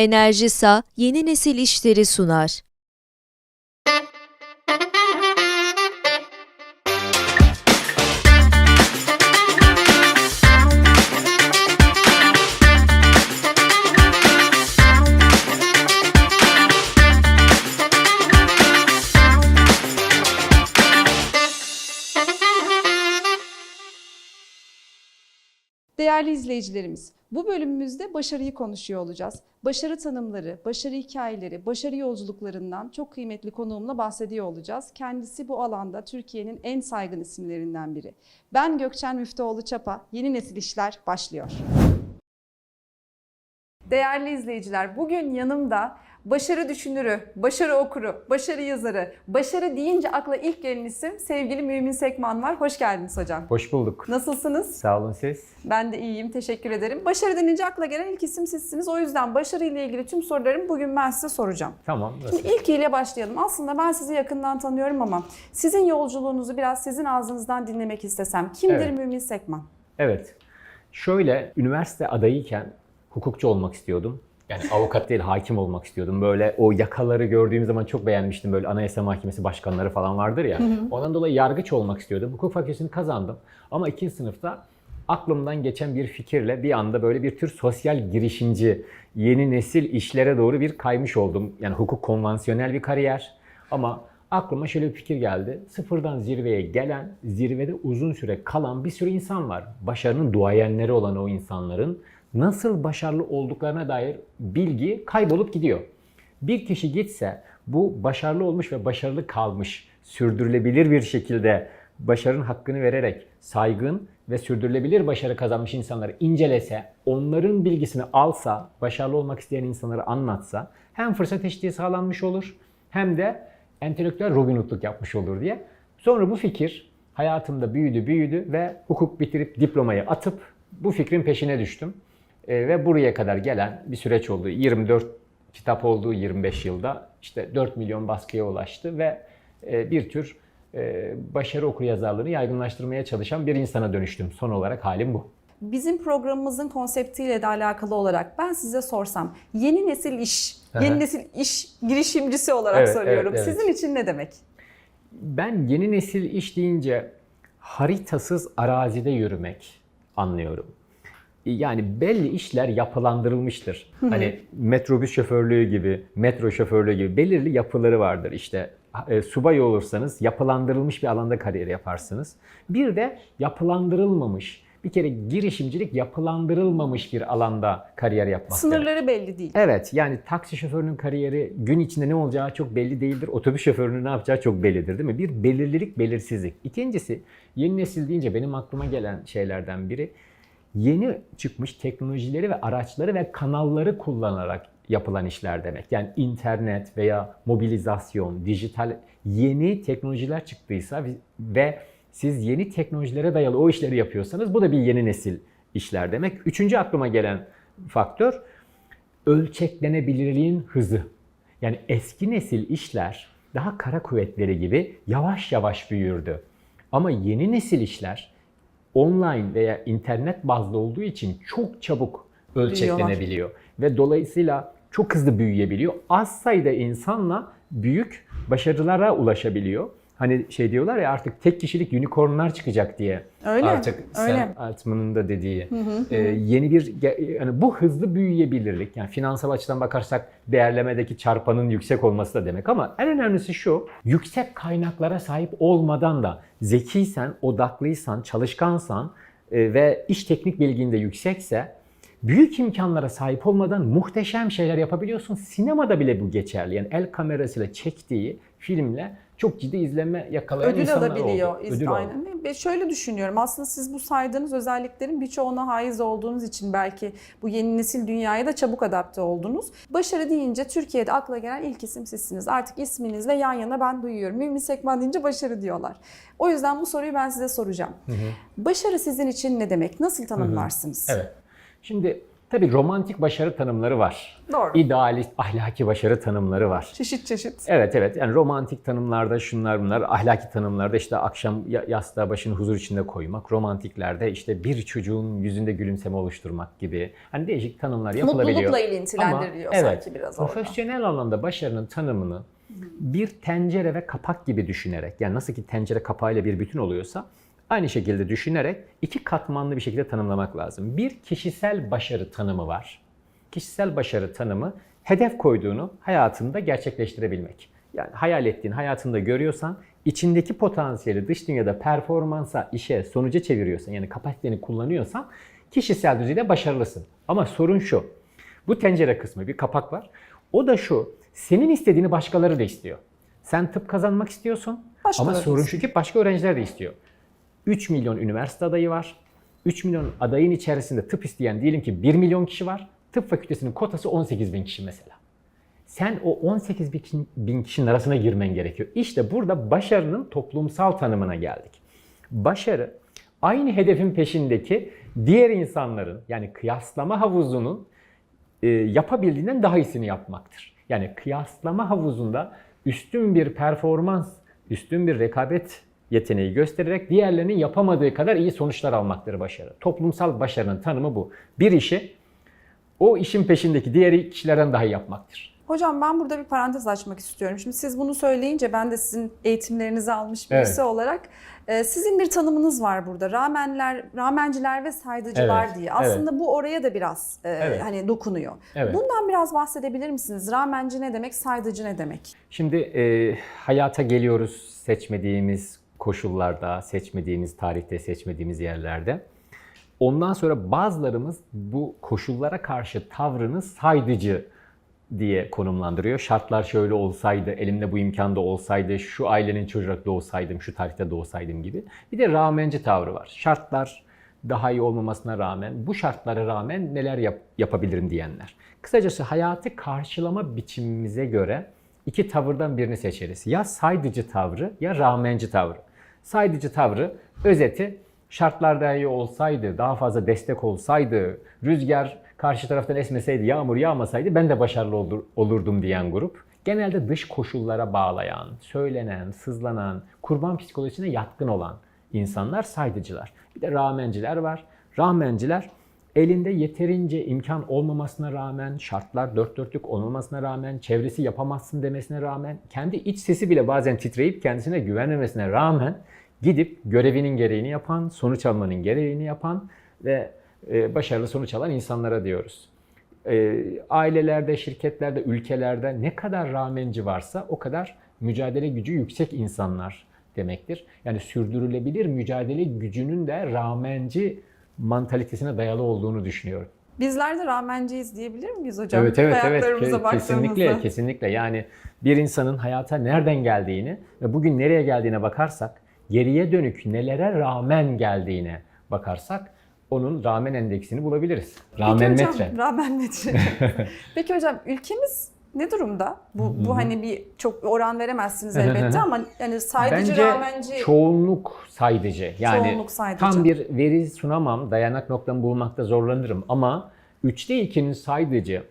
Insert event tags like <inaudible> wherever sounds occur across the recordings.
Enerjisa yeni nesil işleri sunar. İzleyicilerimiz, bu bölümümüzde başarıyı konuşuyor olacağız. Başarı tanımları, başarı hikayeleri, başarı yolculuklarından çok kıymetli konuğumla bahsediyor olacağız. Kendisi bu alanda Türkiye'nin en saygın isimlerinden biri. Ben Gökçen Müftüoğlu Çapa, Yeni Nesil İşler başlıyor. Değerli izleyiciler, bugün yanımda başarı düşünürü, başarı okuru, başarı yazarı, başarı deyince akla ilk gelen isim sevgili Mümin Sekman var. Hoş geldiniz hocam. Hoş bulduk. Nasılsınız? Sağ olun siz. Ben de iyiyim, teşekkür ederim. Başarı denince akla gelen ilk isim sizsiniz. O yüzden başarı ile ilgili tüm sorularımı bugün ben size soracağım. Tamam. Nasıl? Şimdi ilkiyle başlayalım. Aslında ben sizi yakından tanıyorum ama sizin yolculuğunuzu biraz sizin ağzınızdan dinlemek istesem. Kimdir Evet. Mümin Sekman? Evet. Şöyle üniversite adayıyken hukukçu olmak istiyordum. Yani avukat değil hakim olmak istiyordum. Böyle o yakaları gördüğüm zaman çok beğenmiştim. Böyle Anayasa Mahkemesi başkanları falan vardır ya. Ondan dolayı yargıç olmak istiyordum. Hukuk fakültesini kazandım. Ama ikinci sınıfta aklımdan geçen bir fikirle bir anda böyle bir tür sosyal girişimci, yeni nesil işlere doğru bir kaymış oldum. Yani hukuk konvansiyonel bir kariyer. Ama aklıma şöyle bir fikir geldi. Sıfırdan zirveye gelen, zirvede uzun süre kalan bir sürü insan var. Başarının duayenleri olan o insanların nasıl başarılı olduklarına dair bilgi kaybolup gidiyor. Bir kişi gitse bu başarılı olmuş ve başarılı kalmış, sürdürülebilir bir şekilde başarının hakkını vererek saygın ve sürdürülebilir başarı kazanmış insanları incelese, onların bilgisini alsa, başarılı olmak isteyen insanları anlatsa hem fırsat eşitliği sağlanmış olur hem de entelektüel Robin Hood'luk yapmış olur diye. Sonra bu fikir hayatımda büyüdü büyüdü ve hukuk bitirip diplomayı atıp bu fikrin peşine düştüm. E, ve buraya kadar gelen bir süreç oldu. 24 kitap olduğu 25 yılda işte 4 milyon baskıya ulaştı ve e, bir tür e, başarı okuryazarlığını yaygınlaştırmaya çalışan bir insana dönüştüm. Son olarak halim bu. Bizim programımızın konseptiyle de alakalı olarak ben size sorsam yeni nesil iş, yeni nesil iş girişimcisi olarak Evet, soruyorum. evet, evet. Sizin için ne demek? Ben yeni nesil iş deyince haritasız arazide yürümek anlıyorum. Yani belli işler yapılandırılmıştır. Hani metrobüs şoförlüğü gibi, metro şoförlüğü gibi belirli yapıları vardır. İşte e, subay olursanız yapılandırılmış bir alanda kariyer yaparsınız. Bir de yapılandırılmamış, bir kere girişimcilik yapılandırılmamış bir alanda kariyer yapmak demek. Sınırları belli değil. Evet yani taksi şoförünün kariyeri gün içinde ne olacağı çok belli değildir. Otobüs şoförünün ne yapacağı çok bellidir değil mi? Bir belirlilik, belirsizlik. İkincisi yeni nesil deyince benim aklıma gelen şeylerden biri yeni çıkmış teknolojileri ve araçları ve kanalları kullanarak yapılan işler demek. Yani internet veya mobilizasyon, dijital yeni teknolojiler çıktıysa ve siz yeni teknolojilere dayalı o işleri yapıyorsanız bu da bir yeni nesil işler demek. Üçüncü aklıma gelen faktör ölçeklenebilirliğin hızı. Yani eski nesil işler daha kara kuvvetleri gibi yavaş yavaş büyürdü. Ama yeni nesil işler online veya internet bazlı olduğu için çok çabuk ölçeklenebiliyor. Ve dolayısıyla çok hızlı büyüyebiliyor. Az sayıda insanla büyük başarılara ulaşabiliyor. Hani şey diyorlar ya artık tek kişilik unicornlar çıkacak diye. Öyle, Artık öyle. Sam Altman'ın da dediği. Ee, yeni bir yani bu hızlı büyüyebilirlik yani finansal açıdan bakarsak değerlemedeki çarpanın yüksek olması da demek ama en önemlisi şu yüksek kaynaklara sahip olmadan da zekiysen, odaklıysan, çalışkansan e, ve iş teknik bilgin de yüksekse büyük imkanlara sahip olmadan muhteşem şeyler yapabiliyorsun. Sinemada bile bu geçerli. Yani el kamerasıyla çektiği filmle çok ciddi izlenme yakalayan ödül insanlar alabiliyor. oldu. Ödül. Aynen. Ve şöyle düşünüyorum. Aslında siz bu saydığınız özelliklerin birçoğuna haiz olduğunuz için belki bu yeni nesil dünyaya da çabuk adapte oldunuz. Başarı deyince Türkiye'de akla gelen ilk isim sizsiniz. Artık isminizle yan yana ben duyuyorum. Mümin Sekman deyince başarı diyorlar. O yüzden bu soruyu ben size soracağım. Başarı sizin için ne demek? Nasıl tanımlarsınız? Evet. Şimdi Tabii romantik başarı tanımları var. Doğru. İdealist, ahlaki başarı tanımları var. Çeşit çeşit. Evet evet yani romantik tanımlarda şunlar bunlar, ahlaki tanımlarda işte akşam ya- yastığa başını huzur içinde koymak, romantiklerde işte bir çocuğun yüzünde gülümseme oluşturmak gibi hani değişik tanımlar yapılabiliyor. Mutlulukla ilintilendiriliyor Ama sanki biraz orada. profesyonel anlamda başarının tanımını bir tencere ve kapak gibi düşünerek yani nasıl ki tencere kapağıyla bir bütün oluyorsa aynı şekilde düşünerek iki katmanlı bir şekilde tanımlamak lazım. Bir kişisel başarı tanımı var. Kişisel başarı tanımı hedef koyduğunu hayatında gerçekleştirebilmek. Yani hayal ettiğin hayatında görüyorsan içindeki potansiyeli dış dünyada performansa, işe, sonuca çeviriyorsan yani kapasiteni kullanıyorsan kişisel düzeyde başarılısın. Ama sorun şu. Bu tencere kısmı bir kapak var. O da şu. Senin istediğini başkaları da istiyor. Sen tıp kazanmak istiyorsun Başkaları ama sorun şu ki başka öğrenciler de istiyor. 3 milyon üniversite adayı var. 3 milyon adayın içerisinde tıp isteyen diyelim ki 1 milyon kişi var. Tıp fakültesinin kotası 18 bin kişi mesela. Sen o 18 bin- kişinin arasına girmen gerekiyor. İşte burada başarının toplumsal tanımına geldik. Başarı aynı hedefin peşindeki diğer insanların yani kıyaslama havuzunun e, yapabildiğinden daha iyisini yapmaktır. Yani kıyaslama havuzunda üstün bir performans, üstün bir rekabet yeteneği göstererek diğerlerinin yapamadığı kadar iyi sonuçlar almaktır başarı. Toplumsal başarının tanımı bu. Bir işi o işin peşindeki diğer kişilerden daha iyi yapmaktır. Hocam ben burada bir parantez açmak istiyorum. Şimdi siz bunu söyleyince ben de sizin eğitimlerinizi almış birisi Evet. olarak e, sizin bir tanımınız var burada. Ramenler, ramenciler ve saydıcılar Evet, diye. Aslında bu oraya da biraz e, Evet. hani dokunuyor. Evet. Bundan biraz bahsedebilir misiniz? Ramenci ne demek, saydıcı ne demek? Şimdi e, hayata geliyoruz seçmediğimiz koşullarda, seçmediğimiz tarihte, seçmediğimiz yerlerde. Ondan sonra bazılarımız bu koşullara karşı tavrını saydıcı diye konumlandırıyor. Şartlar şöyle olsaydı, elimde bu imkanda olsaydı, şu ailenin çocuğu doğsaydım, şu tarihte doğsaydım gibi. Bir de rağmenci tavrı var. Şartlar daha iyi olmamasına rağmen, bu şartlara rağmen neler yap- yapabilirim diyenler. Kısacası hayatı karşılama biçimimize göre iki tavırdan birini seçeriz. Ya saydıcı tavrı ya rağmenci tavrı. Saydıcı tavrı özeti şartlar daha iyi olsaydı, daha fazla destek olsaydı, rüzgar karşı taraftan esmeseydi, yağmur yağmasaydı ben de başarılı olur- olurdum diyen grup. Genelde dış koşullara bağlayan, söylenen, sızlanan, kurban psikolojisine yatkın olan insanlar saydıcılar. Bir de rağmenciler var. Rağmenciler elinde yeterince imkan olmamasına rağmen, şartlar dört dörtlük olmamasına rağmen, çevresi yapamazsın demesine rağmen, kendi iç sesi bile bazen titreyip kendisine güvenmemesine rağmen gidip görevinin gereğini yapan, sonuç almanın gereğini yapan ve e, başarılı sonuç alan insanlara diyoruz. E, ailelerde, şirketlerde, ülkelerde ne kadar rağmenci varsa o kadar mücadele gücü yüksek insanlar demektir. Yani sürdürülebilir mücadele gücünün de rağmenci mantalitesine dayalı olduğunu düşünüyorum. Bizler de ramenciyiz diyebilir miyiz hocam? Evet evet evet Ke- kesinlikle kesinlikle yani bir insanın hayata nereden geldiğini ve bugün nereye geldiğine bakarsak geriye dönük nelere rağmen geldiğine bakarsak onun rağmen endeksini bulabiliriz. Rağmen Peki metre. hocam, Rağmen metre. <laughs> Peki hocam ülkemiz ne durumda? Bu, bu hani bir çok oran veremezsiniz elbette <laughs> ama yani saydıcı, Bence rağmenci çoğunluk saydıcı. Yani Çoğunluk saydıcı. tam bir veri sunamam, dayanak noktamı bulmakta zorlanırım ama üçte ikinin saydıcı,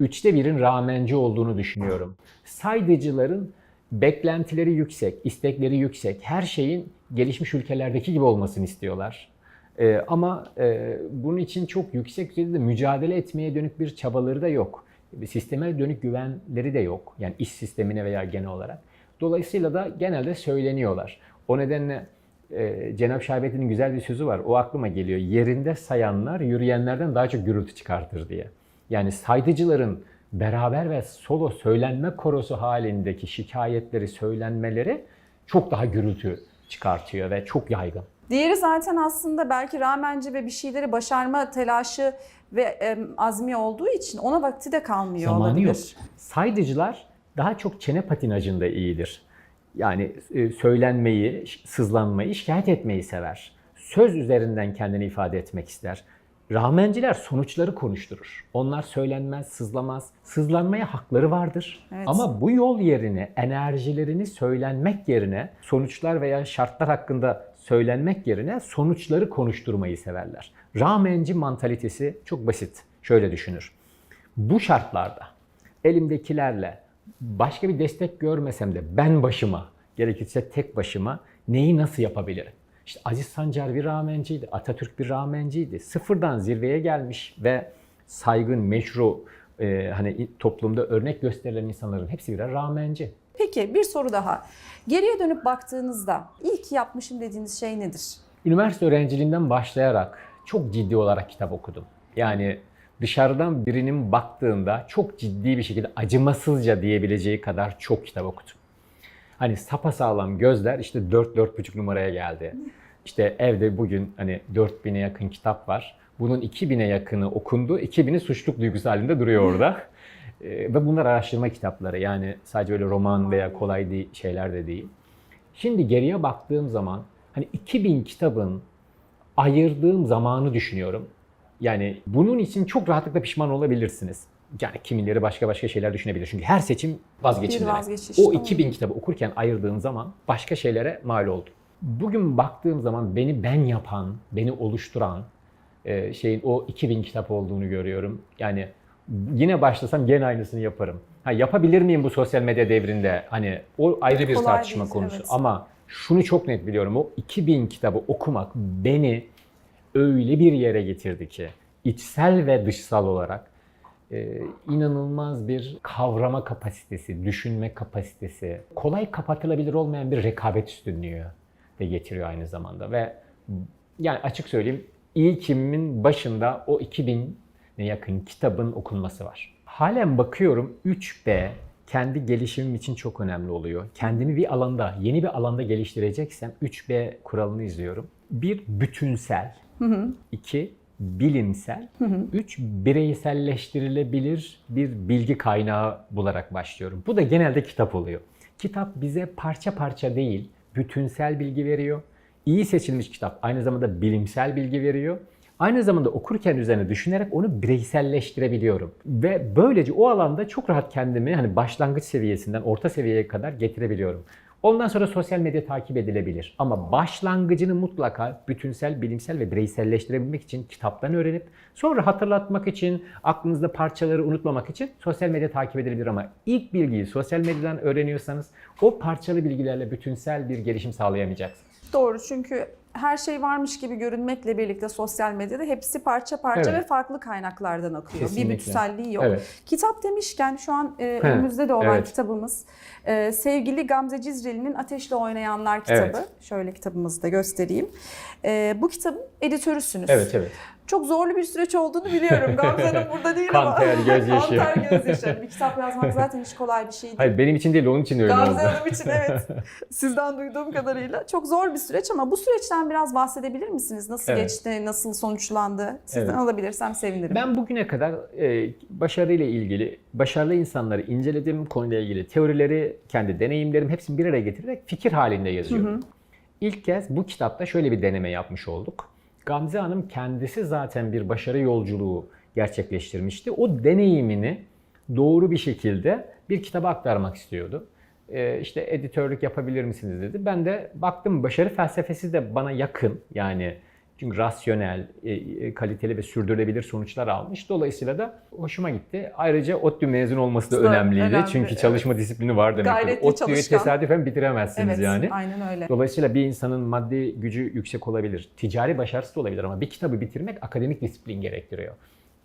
üçte birin rağmenci olduğunu düşünüyorum. Saydıcıların beklentileri yüksek, istekleri yüksek. Her şeyin gelişmiş ülkelerdeki gibi olmasını istiyorlar. Ee, ama e, bunun için çok yüksek düzeyde de mücadele etmeye dönük bir çabaları da yok. Sisteme dönük güvenleri de yok. Yani iş sistemine veya genel olarak. Dolayısıyla da genelde söyleniyorlar. O nedenle e, Cenab-ı Şahbettin'in güzel bir sözü var. O aklıma geliyor. Yerinde sayanlar yürüyenlerden daha çok gürültü çıkartır diye. Yani saydıcıların beraber ve solo söylenme korosu halindeki şikayetleri, söylenmeleri çok daha gürültü çıkartıyor ve çok yaygın. Diğeri zaten aslında belki rağmenci ve bir şeyleri başarma telaşı ve em, azmi olduğu için ona vakti de kalmıyor Zamanı olabilir. yok. Saydıcılar daha çok çene patinajında iyidir. Yani e, söylenmeyi, sızlanmayı, şikayet etmeyi sever. Söz üzerinden kendini ifade etmek ister. Rağmenciler sonuçları konuşturur. Onlar söylenmez, sızlamaz. Sızlanmaya hakları vardır. Evet. Ama bu yol yerine enerjilerini söylenmek yerine sonuçlar veya şartlar hakkında söylenmek yerine sonuçları konuşturmayı severler. Rağmenci mantalitesi çok basit. şöyle düşünür. Bu şartlarda elimdekilerle başka bir destek görmesem de ben başıma, gerekirse tek başıma neyi nasıl yapabilirim? İşte Aziz Sancar bir rağmenciydi, Atatürk bir rağmenciydi. Sıfırdan zirveye gelmiş ve saygın, meşru, e, hani toplumda örnek gösterilen insanların hepsi birer rağmenci. Peki bir soru daha. Geriye dönüp baktığınızda ilk yapmışım dediğiniz şey nedir? Üniversite öğrenciliğinden başlayarak çok ciddi olarak kitap okudum. Yani dışarıdan birinin baktığında çok ciddi bir şekilde acımasızca diyebileceği kadar çok kitap okudum. Hani sapasağlam gözler işte 4-4,5 numaraya geldi. İşte evde bugün hani 4000'e yakın kitap var. Bunun 2000'e yakını okundu. 2000'i suçluluk duygusu halinde duruyor orada. <laughs> Ee, Ve bunlar araştırma kitapları. Yani sadece öyle roman veya kolay değil, şeyler de değil. Şimdi geriye baktığım zaman hani 2000 kitabın ayırdığım zamanı düşünüyorum. Yani bunun için çok rahatlıkla pişman olabilirsiniz. Yani kimileri başka başka şeyler düşünebilir. Çünkü her seçim vazgeçiş, O tamam. 2000 kitabı okurken ayırdığım zaman başka şeylere mal oldum. Bugün baktığım zaman beni ben yapan, beni oluşturan e, şeyin o 2000 kitap olduğunu görüyorum. Yani yine başlasam gene aynısını yaparım. Ha, yapabilir miyim bu sosyal medya devrinde? Hani o ayrı bir Kolay tartışma değil, konusu. evet. Ama şunu çok net biliyorum. O 2000 kitabı okumak beni öyle bir yere getirdi ki içsel ve dışsal olarak e, inanılmaz bir kavrama kapasitesi, düşünme kapasitesi, kolay kapatılabilir olmayan bir rekabet üstünlüğü de getiriyor aynı zamanda ve yani açık söyleyeyim ilkimin başında o 2000'e yakın kitabın okunması var. Halen bakıyorum 3B kendi gelişimim için çok önemli oluyor. Kendimi bir alanda, yeni bir alanda geliştireceksem 3B kuralını izliyorum. Bir bütünsel, iki bilimsel, üç bireyselleştirilebilir bir bilgi kaynağı bularak başlıyorum. Bu da genelde kitap oluyor. Kitap bize parça parça değil, bütünsel bilgi veriyor. İyi seçilmiş kitap aynı zamanda bilimsel bilgi veriyor. Aynı zamanda okurken üzerine düşünerek onu bireyselleştirebiliyorum. Ve böylece o alanda çok rahat kendimi hani başlangıç seviyesinden orta seviyeye kadar getirebiliyorum. Ondan sonra sosyal medya takip edilebilir. Ama başlangıcını mutlaka bütünsel, bilimsel ve bireyselleştirebilmek için kitaptan öğrenip sonra hatırlatmak için, aklınızda parçaları unutmamak için sosyal medya takip edilebilir. Ama ilk bilgiyi sosyal medyadan öğreniyorsanız o parçalı bilgilerle bütünsel bir gelişim sağlayamayacaksınız. Doğru çünkü her şey varmış gibi görünmekle birlikte sosyal medyada hepsi parça parça Evet. ve farklı kaynaklardan akıyor. Kesinlikle. Bir bütünselliği yok. Evet. Kitap demişken şu an e, önümüzde de olan evet. kitabımız e, sevgili Gamze Cizreli'nin Ateşle Oynayanlar kitabı. Evet. Şöyle kitabımızı da göstereyim. E, bu kitabın editörüsünüz. Evet, evet. Çok zorlu bir süreç olduğunu biliyorum. Gamze Hanım burada değil <laughs> ama. ter, gözyaşı. Kan, ter, gözyaşı. Bir kitap yazmak zaten hiç kolay bir şey değil. Hayır benim için değil onun için öyle oldu. Gamze Hanım için evet. <laughs> Sizden duyduğum kadarıyla. Çok zor bir süreç ama bu süreçten biraz bahsedebilir misiniz? Nasıl Evet. geçti, nasıl sonuçlandı? Sizden Evet. alabilirsem sevinirim. Ben bugüne kadar e, başarıyla ilgili, başarılı insanları inceledim, konuyla ilgili teorileri, kendi deneyimlerim hepsini bir araya getirerek fikir halinde yazıyorum. İlk kez bu kitapta şöyle bir deneme yapmış olduk. Gamze Hanım kendisi zaten bir başarı yolculuğu gerçekleştirmişti. O deneyimini doğru bir şekilde bir kitaba aktarmak istiyordu. E, işte editörlük yapabilir misiniz dedi. Ben de baktım başarı felsefesi de bana yakın. Yani çünkü rasyonel, e, e, kaliteli ve sürdürülebilir sonuçlar almış. Dolayısıyla da hoşuma gitti. Ayrıca ODTÜ mezun olması da önemliydi. önemli, Çünkü evet. çalışma disiplini var demek. Gayretli, ODTÜ'yü çalışkan. tesadüfen bitiremezsiniz evet, yani. aynen öyle. Dolayısıyla bir insanın maddi gücü yüksek olabilir. Ticari başarısı da olabilir ama bir kitabı bitirmek akademik disiplin gerektiriyor.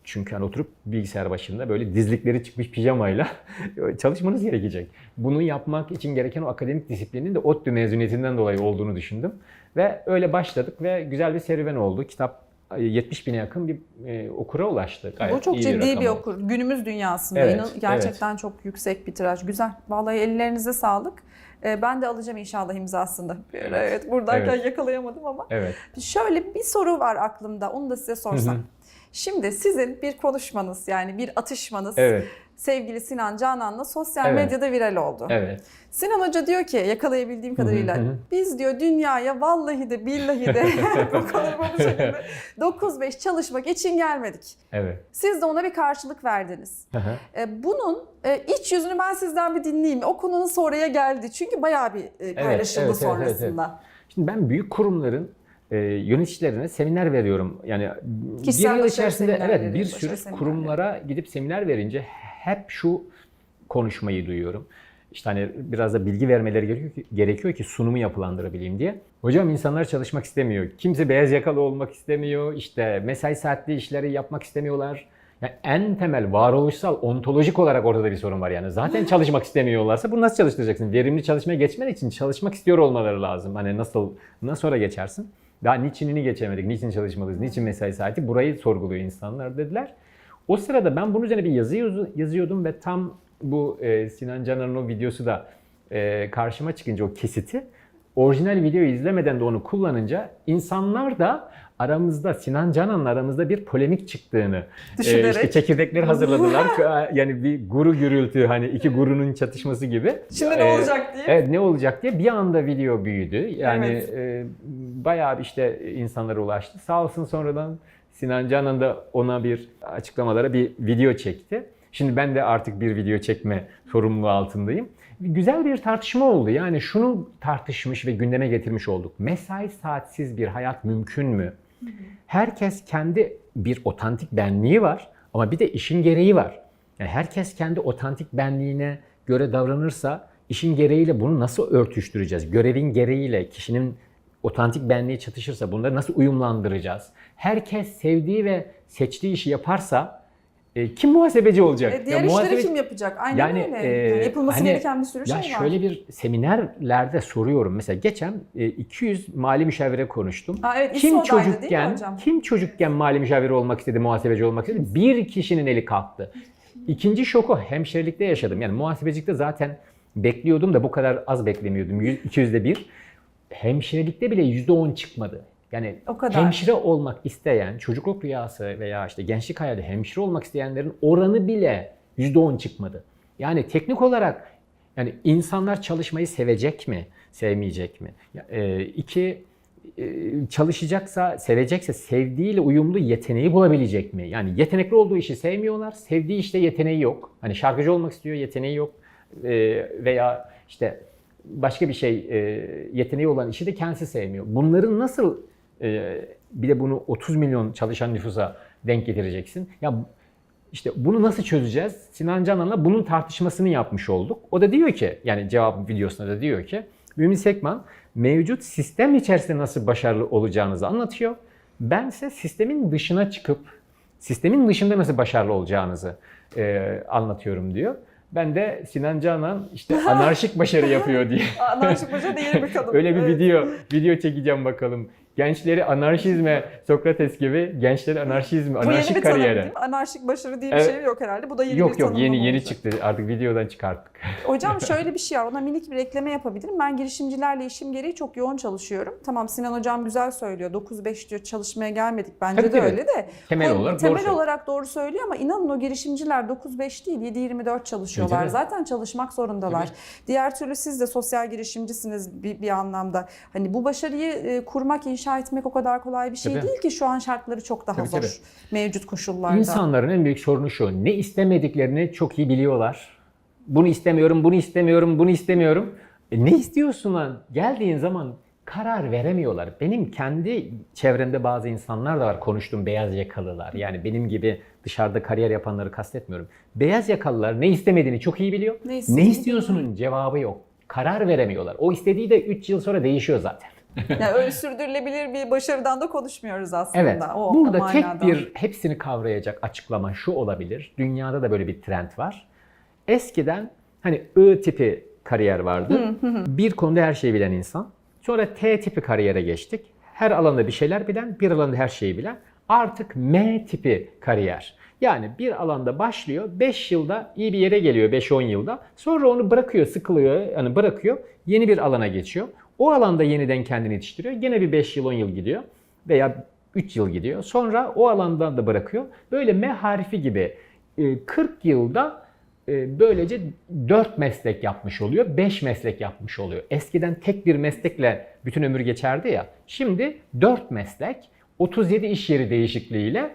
Çünkü hani oturup bilgisayar başında böyle dizlikleri çıkmış pijamayla <laughs> çalışmanız gerekecek. Bunu yapmak için gereken o akademik disiplinin de ODTÜ mezuniyetinden dolayı olduğunu düşündüm. Ve öyle başladık ve güzel bir serüven oldu. Kitap 70 bine yakın bir e, okura ulaştı. Gayet Bu çok iyi ciddi bir, oldu. okur. Günümüz dünyasında Evet, inan- gerçekten çok yüksek bir tiraj. Güzel. Vallahi ellerinize sağlık. Ee, ben de alacağım inşallah. Bir ara, Evet, buradayken Evet. yakalayamadım ama. Evet. Şöyle bir soru var aklımda. Onu da size sorsam. Hı hı. Şimdi sizin bir konuşmanız yani bir atışmanız Evet. sevgili Sinan Canan'la sosyal Evet. medyada viral oldu. Evet. Sinan Hoca diyor ki yakalayabildiğim kadarıyla biz diyor dünyaya vallahi de billahi de <laughs> <laughs> bu konuşma bu şekilde 9-5 çalışmak için gelmedik. Evet. Siz de ona bir karşılık verdiniz. E, bunun e, iç yüzünü ben sizden bir dinleyeyim. O konu nasıl oraya geldi? Çünkü bayağı bir e, paylaşıldı evet, evet, sonrasında. Şimdi ben büyük kurumların e, yöneticilerine seminer veriyorum. Yani Kişisel bir yıl içerisinde evet bir sürü kurumlara gidip seminer verince hep şu konuşmayı duyuyorum. İşte hani biraz da bilgi vermeleri gerekiyor ki, gerekiyor ki sunumu yapılandırabileyim diye. Hocam insanlar çalışmak istemiyor. Kimse beyaz yakalı olmak istemiyor. İşte mesai saatli işleri yapmak istemiyorlar. Yani en temel varoluşsal, ontolojik olarak orada da bir sorun var yani. Zaten <laughs> çalışmak istemiyorlarsa bunu nasıl çalıştıracaksın? Verimli çalışmaya geçmen için çalışmak istiyor olmaları lazım. Hani nasıl, nasıl sonra geçersin? Daha niçinini geçemedik, niçin çalışmalıyız, niçin mesai saati? Burayı sorguluyor insanlar dediler. O sırada ben bunun üzerine bir yazı yazı- yazıyordum ve tam bu e, Sinan Canan'ın o videosu da e, karşıma çıkınca o kesiti orijinal videoyu izlemeden de onu kullanınca insanlar da aramızda Sinan Canan'la aramızda bir polemik çıktığını e, Düşünerek. işte çekirdekleri hazırladılar. <laughs> yani bir guru gürültü hani iki gurunun çatışması gibi. Şimdi E, ne olacak diye. Evet ne olacak diye bir anda video büyüdü. Yani Evet. e, bayağı işte insanlara ulaştı. Sağ olsun sonradan Sinan Canan da ona bir açıklamalara bir video çekti. Şimdi ben de artık bir video çekme sorumluluğu altındayım. Güzel bir tartışma oldu. Yani şunu tartışmış ve gündeme getirmiş olduk. Mesai saatsiz bir hayat mümkün mü? Herkes kendi bir otantik benliği var ama bir de işin gereği var. Yani herkes kendi otantik benliğine göre davranırsa işin gereğiyle bunu nasıl örtüştüreceğiz? Görevin gereğiyle kişinin otantik benliği çatışırsa bunları nasıl uyumlandıracağız? Herkes sevdiği ve seçtiği işi yaparsa e, kim muhasebeci olacak? E, diğer Ya işleri kim yapacak? Aynen Yani, öyle. e, Yani yapılması hani- gereken bir sürü ya şey var. şöyle bir seminerlerde soruyorum. Mesela geçen e, 200 mali müşavire konuştum. Aa, evet, kim çocukken kim çocukken mali müşaviri olmak istedi, muhasebeci olmak istedi? Bir kişinin eli kalktı. İkinci şoku hemşirelikte yaşadım. Yani muhasebecilikte zaten bekliyordum da bu kadar az beklemiyordum. 100, 200'de bir. Hemşirelikte bile %10 çıkmadı. Yani O kadar. hemşire olmak isteyen, çocukluk rüyası veya işte gençlik hayali hemşire olmak isteyenlerin oranı bile %10 çıkmadı. Yani teknik olarak yani insanlar çalışmayı sevecek mi, sevmeyecek mi? E, iki, e, çalışacaksa, sevecekse sevdiğiyle uyumlu yeteneği bulabilecek mi? Yani yetenekli olduğu işi sevmiyorlar, sevdiği işte yeteneği yok. Hani şarkıcı olmak istiyor, yeteneği yok. E, veya işte başka bir şey e, yeteneği olan işi de kendisi sevmiyor. Bunların nasıl bir de bunu 30 milyon çalışan nüfusa denk getireceksin? Ya işte bunu nasıl çözeceğiz? Sinan Canan'la bunun tartışmasını yapmış olduk. O da diyor ki, yani cevap videosunda da diyor ki, Mümin Sekman mevcut sistem içerisinde nasıl başarılı olacağınızı anlatıyor. Ben ise sistemin dışına çıkıp sistemin dışında nasıl başarılı olacağınızı e, anlatıyorum diyor. Ben de Sinan Canan işte <laughs> anarşik başarı yapıyor diye Anarşik Hoca değil bir kadın. <laughs> Öyle bir Evet. video video çekeceğim bakalım. Gençleri anarşizme, Sokrates gibi gençleri anarşizme, Bu yeni anarşik bir tanım kariyere. değil mi? Anarşik başarı diye bir Evet. şey yok herhalde. Bu da yeni Yok bir yok tanımlama yeni yeni olacak. çıktı. Artık videodan çıkarttık. <laughs> Hocam şöyle bir şey var. Ona minik bir ekleme yapabilirim. Ben girişimcilerle işim gereği çok yoğun çalışıyorum. Tamam Sinan hocam güzel söylüyor. 9-5 diyor çalışmaya gelmedik. Bence Tabii, de tabii. öyle de. Temel Konu- olarak temel doğru söylüyor. olarak doğru söylüyor ama inanın o girişimciler 9-5 değil 7-24 çalışıyorlar. Tabii, tabii. Zaten çalışmak zorundalar. Diğer türlü siz de sosyal girişimcisiniz bir, bir anlamda. Hani bu başarıyı e, kurmak, inşa etmek o kadar kolay bir şey Tabii. değil ki şu an şartları çok daha Tabii, zor tabii. mevcut koşullarda. İnsanların en büyük sorunu şu. Ne istemediklerini çok iyi biliyorlar. Bunu istemiyorum, bunu istemiyorum, bunu istemiyorum. E ne istiyorsun lan? Geldiğin zaman karar veremiyorlar. Benim kendi çevremde bazı insanlar da var konuştuğum beyaz yakalılar. Yani benim gibi dışarıda kariyer yapanları kastetmiyorum. Beyaz yakalılar ne istemediğini çok iyi biliyor. Ne Ne, istiyorsunun cevabı yok. Karar veremiyorlar. O istediği de 3 yıl sonra değişiyor zaten. <laughs> Yani öyle sürdürülebilir bir başarıdan da konuşmuyoruz aslında. Evet. O, Burada o tek manada. bir hepsini kavrayacak açıklama şu olabilir. Dünyada da böyle bir trend var. Eskiden hani I tipi kariyer vardı. Bir konuda her şeyi bilen insan. Sonra T tipi kariyere geçtik. Her alanda bir şeyler bilen, bir alanda her şeyi bilen. Artık M tipi kariyer. Yani bir alanda başlıyor, 5 yılda iyi bir yere geliyor 5-10 yılda. Sonra onu bırakıyor, sıkılıyor, yani bırakıyor, yeni bir alana geçiyor. O alanda yeniden kendini yetiştiriyor. Gene bir 5 yıl 10 yıl gidiyor veya 3 yıl gidiyor. Sonra o alandan da bırakıyor. Böyle M harfi gibi e, 40 yılda e, böylece 4 meslek yapmış oluyor, 5 meslek yapmış oluyor. Eskiden tek bir meslekle bütün ömür geçerdi ya. Şimdi 4 meslek, 37 iş yeri değişikliğiyle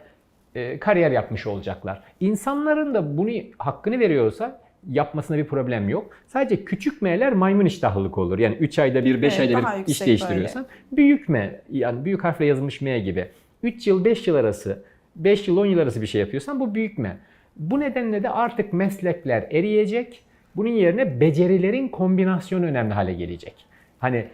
e, kariyer yapmış olacaklar. İnsanların da bunu hakkını veriyorsa yapmasına bir problem yok. Sadece küçük M'ler maymun iştahlılık olur. Yani 3 ayda bir, 5 Evet, ayda bir iş değiştiriyorsan. Büyük M yani büyük harfle yazılmış M gibi. 3 yıl 5 yıl arası, 5 yıl 10 yıl arası bir şey yapıyorsan bu büyük M. Bu nedenle de artık meslekler eriyecek. Bunun yerine becerilerin kombinasyonu önemli hale gelecek. Hani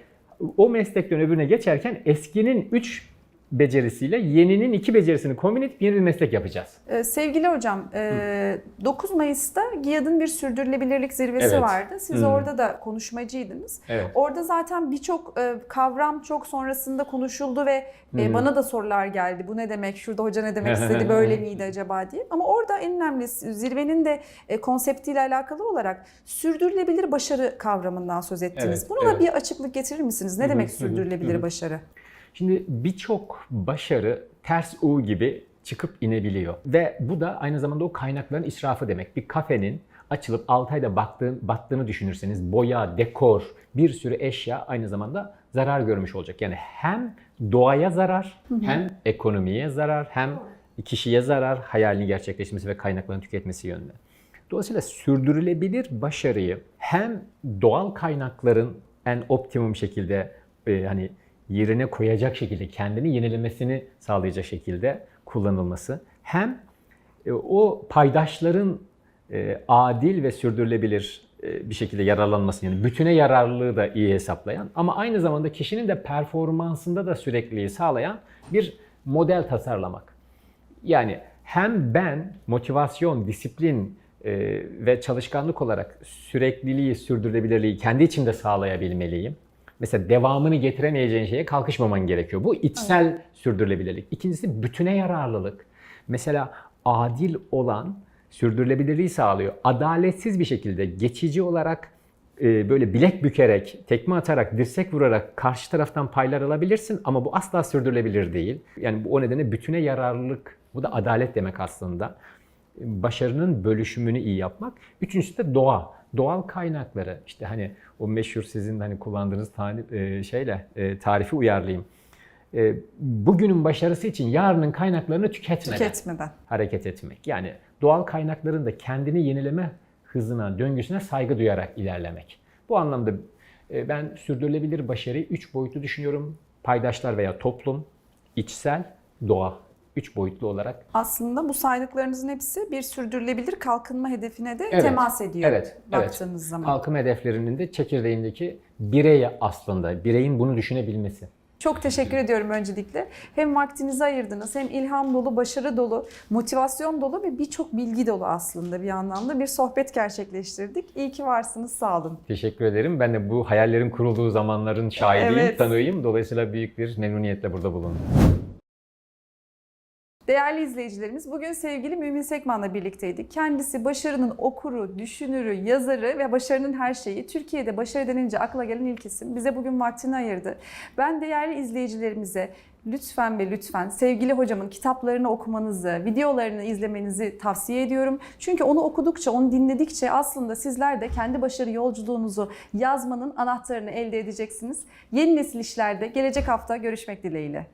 o meslekten öbürüne geçerken eskinin 3 becerisiyle yeninin 2 becerisini kombin edip yeni bir meslek yapacağız. Ee, sevgili hocam, e, 9 Mayıs'ta GİAD'ın bir sürdürülebilirlik zirvesi Evet. vardı. Siz Hı. orada da konuşmacıydınız. Evet. Orada zaten birçok e, kavram çok sonrasında konuşuldu ve e, Hı. bana da sorular geldi. Bu ne demek? Şurada hoca ne demek istedi? <laughs> Böyle miydi acaba diye. Ama orada en önemlisi zirvenin de e, konseptiyle alakalı olarak sürdürülebilir başarı kavramından söz ettiniz. Evet, Buna da evet. bir açıklık getirir misiniz? Ne demek sürdürülebilir başarı? Şimdi birçok başarı ters U gibi çıkıp inebiliyor. Ve bu da aynı zamanda o kaynakların israfı demek. Bir kafenin açılıp 6 ayda baktığın, battığını düşünürseniz boya, dekor, bir sürü eşya aynı zamanda zarar görmüş olacak. Yani hem doğaya zarar, hem ekonomiye zarar, hem kişiye zarar, hayalini gerçekleşmesi ve kaynaklarını tüketmesi yönünde. Dolayısıyla sürdürülebilir başarıyı hem doğal kaynakların en optimum şekilde e, hani yerine koyacak şekilde kendini yenilemesini sağlayacak şekilde kullanılması hem e, o paydaşların e, adil ve sürdürülebilir e, bir şekilde yararlanması yani bütüne yararlılığı da iyi hesaplayan ama aynı zamanda kişinin de performansında da sürekliliği sağlayan bir model tasarlamak. Yani hem ben motivasyon, disiplin ve çalışkanlık olarak sürekliliği, sürdürülebilirliği kendi içimde sağlayabilmeliyim. Mesela devamını getiremeyeceğin şeye kalkışmaman gerekiyor. Bu içsel sürdürülebilirlik. İkincisi bütüne yararlılık. Mesela adil olan sürdürülebilirliği sağlıyor. Adaletsiz bir şekilde geçici olarak e, böyle bilek bükerek, tekme atarak, dirsek vurarak karşı taraftan paylar alabilirsin ama bu asla sürdürülebilir değil. Yani bu o nedenle bütüne yararlılık, bu da adalet demek aslında. Başarının bölüşümünü iyi yapmak. Üçüncüsü de doğa. Doğal kaynakları işte hani o meşhur sizin hani kullandığınız tani- e, şeyle e, tarifi uyarlayayım. E, Bugünün başarısı için yarının kaynaklarını tüketmeden Tüketmeden. hareket etmek. Yani doğal kaynakların da kendini yenileme hızına, döngüsüne saygı duyarak ilerlemek. Bu anlamda e, ben sürdürülebilir başarıyı üç boyutlu düşünüyorum. Paydaşlar veya toplum, içsel, doğa. Üç boyutlu olarak. Aslında bu saydıklarınızın hepsi bir sürdürülebilir kalkınma hedefine de Evet, temas ediyor evet, evet. baktığınız zaman. Kalkınma hedeflerinin de çekirdeğindeki birey aslında, bireyin bunu düşünebilmesi. Çok teşekkür ediyorum öncelikle. Hem vaktinizi ayırdınız hem ilham dolu, başarı dolu, motivasyon dolu ve birçok bilgi dolu aslında bir anlamda bir sohbet gerçekleştirdik. İyi ki varsınız, sağ olun. Teşekkür ederim. Ben de bu hayallerin kurulduğu zamanların şahidiyim, Evet. tanığıyım. Dolayısıyla büyük bir memnuniyetle burada bulundum. Değerli izleyicilerimiz, bugün sevgili Mümin Sekman'la birlikteydik. Kendisi başarının okuru, düşünürü, yazarı ve başarının her şeyi. Türkiye'de başarı denince akla gelen ilk isim. Bize bugün vaktini ayırdı. Ben değerli izleyicilerimize lütfen ve lütfen sevgili hocamın kitaplarını okumanızı, videolarını izlemenizi tavsiye ediyorum. Çünkü onu okudukça, onu dinledikçe aslında sizler de kendi başarı yolculuğunuzu yazmanın anahtarını elde edeceksiniz. Yeni nesil işlerde gelecek hafta görüşmek dileğiyle.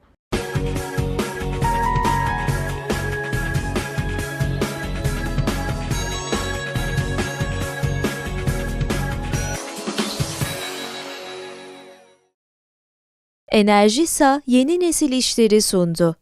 Enerjisa yeni nesil işleri sundu.